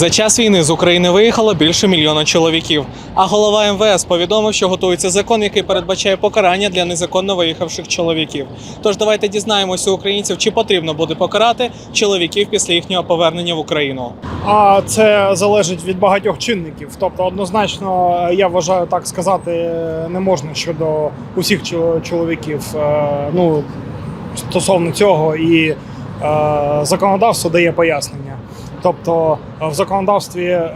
За час війни з України виїхало більше мільйона чоловіків. А голова МВС повідомив, що готується закон, який передбачає покарання для незаконно виїхавших чоловіків. Тож давайте дізнаємося українців, чи потрібно буде покарати чоловіків після їхнього повернення в Україну. А це залежить від багатьох чинників. Тобто, однозначно, я вважаю, так сказати не можна щодо усіх чоловіків. Е, Ну стосовно цього, і е, законодавство дає пояснення. Тобто е, в законодавстві е,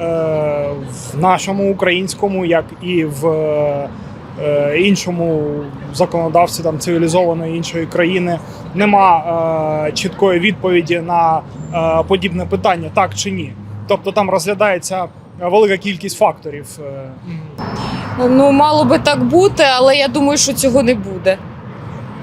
в нашому українському, як і в е, іншому законодавстві там цивілізованої іншої країни, нема чіткої відповіді на подібне питання, так чи ні. Тобто там розглядається велика кількість факторів. Ну, мало би так бути, але я думаю, що цього не буде.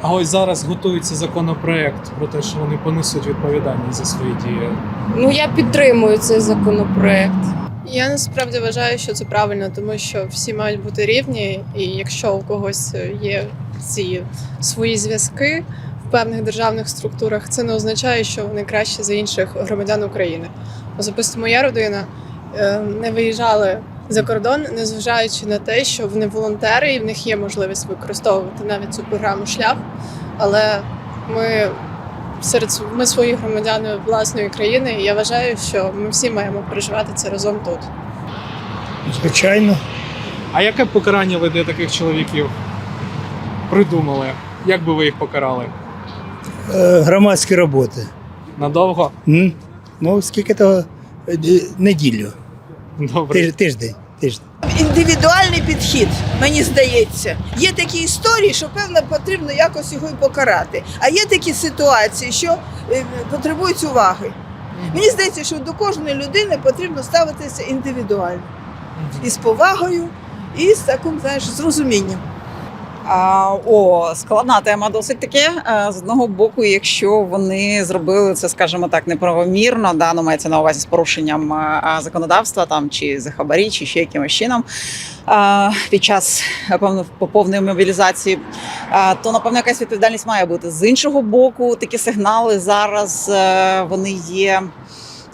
А ось зараз готується законопроект про те, що вони понесуть відповідальність за свої дії. Ну, я підтримую цей законопроект. Я насправді вважаю, що це правильно, тому що всі мають бути рівні, і якщо у когось є ці свої зв'язки в певних державних структурах, це не означає, що вони кращі за інших громадян України. Особисто моя родина е, не виїжджали за кордон, незважаючи на те, що вони волонтери і в них є можливість використовувати навіть цю програму шлях. Але ми серед ми свої громадяни власної країни, і я вважаю, що ми всі маємо переживати це разом тут. Звичайно, А яке покарання ви для таких чоловіків придумали? Як би ви їх покарали? Е, громадські роботи. Надовго? М? Ну, скільки то е, неділю, Добре. Тиж- тиждень. тиждень. індивідуальний підхід, мені здається. Є такі історії, що певно потрібно якось його і покарати. А є такі ситуації, що е, потребують уваги. Мені здається, що до кожної людини потрібно ставитися індивідуально і з повагою, і з таким, знаєш, з розумінням. О, складна тема досить таки. Е, З одного боку, якщо вони зробили це, скажімо так, неправомірно, да, ну мається на увазі з порушенням е, законодавства там чи за хабарі, чи ще якимось чином е, під час е, повної мобілізації, е, то напевно якась відповідальність має бути. З іншого боку, такі сигнали зараз е, вони є.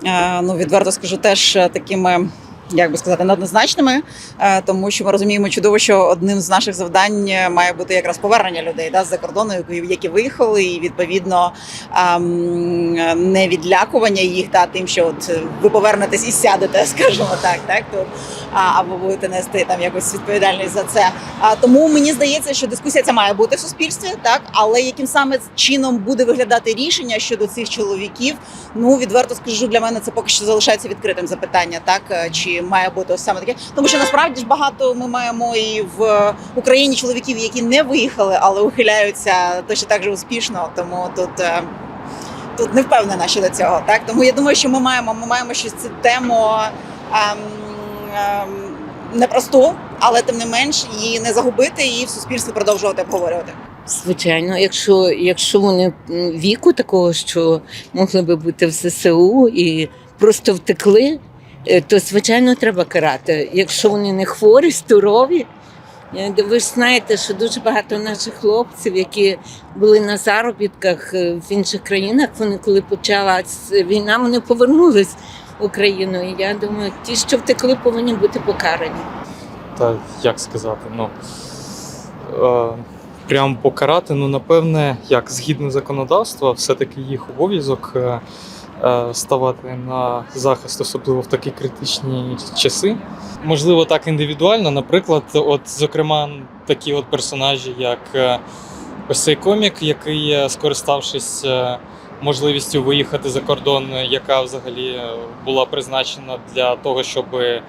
е, Ну, відверто скажу, теж е, такими як би сказати, неоднозначними, е, тому що ми розуміємо чудово, що одним з наших завдань має бути якраз повернення людей да, з-за кордону, які- виїхали, і відповідно ем, не відлякування їх да, тим, що от ви повернетесь і сядете, скажімо так, так то або будете нести там якусь відповідальність за це. А тому мені здається, що дискусія ця має бути в суспільстві, так але яким саме чином буде виглядати рішення щодо цих чоловіків, ну відверто скажу, для мене це поки що залишається відкритим запитання, так е, має бути саме таке, тому що насправді ж багато ми маємо і в Україні чоловіків, які не виїхали, але ухиляються точно так же успішно. Тому тут. е, Тут не впевнена щодо цього, так тому я думаю, що ми маємо ми маємо щось цю тему ем, ем, непросту, але тим не менш її не загубити і в суспільстві продовжувати обговорювати. Звичайно, якщо, якщо вони віку такого, що могли би бути в ЗСУ і просто втекли, то звичайно треба карати. Якщо вони не хворі, здорові. Е, Ви ж знаєте, що дуже багато наших хлопців, які були на заробітках е, в інших країнах, вони коли почалась війна, вони повернулись в Україну. І я думаю, ті, що втекли, повинні бути покарані. та як сказати, ну е, прям покарати, ну напевне, як згідно законодавства, все-таки їх обов'язок е, е, ставати на захист, особливо в такі критичні часи. Можливо, так індивідуально. Наприклад, от, зокрема, такі от персонажі, як е, ось цей комік, який, е, скориставшись е, можливістю виїхати за кордон, яка взагалі е, була призначена для того, щоб е,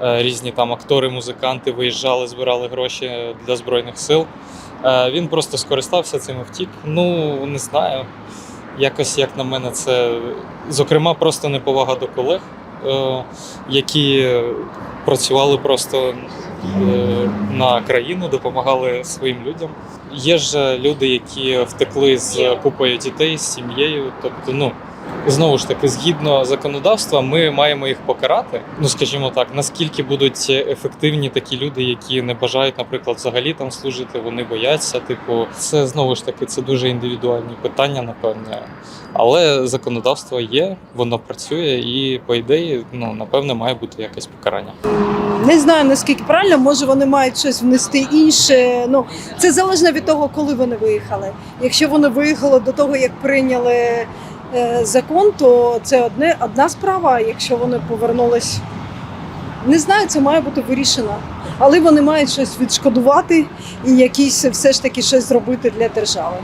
різні там актори, музиканти виїжджали, збирали гроші для збройних сил. Е, Він просто скористався цим і втік. Ну не знаю. Якось, як на мене, це зокрема просто неповага до колег, е, які працювали просто е, на країну, допомагали своїм людям. Є ж люди, які втекли з купою дітей, з сім'єю. Тобто, ну знову ж таки, згідно законодавства, ми маємо їх покарати. Ну скажімо так, наскільки будуть ефективні такі люди, які не бажають, наприклад, взагалі там служити, вони бояться. Типу, це знову ж таки це дуже індивідуальні питання, напевне. Але законодавство є, воно працює, і по ідеї, ну напевне, має бути якесь покарання. Не знаю наскільки правильно, може вони мають щось внести інше. Ну це залежно від того, коли вони виїхали. Якщо вони виїхали до того, як прийняли закон, то це одне одна справа. Якщо вони повернулись, не знаю, це має бути вирішено. Але вони мають щось відшкодувати і якісь все ж таки щось зробити для держави.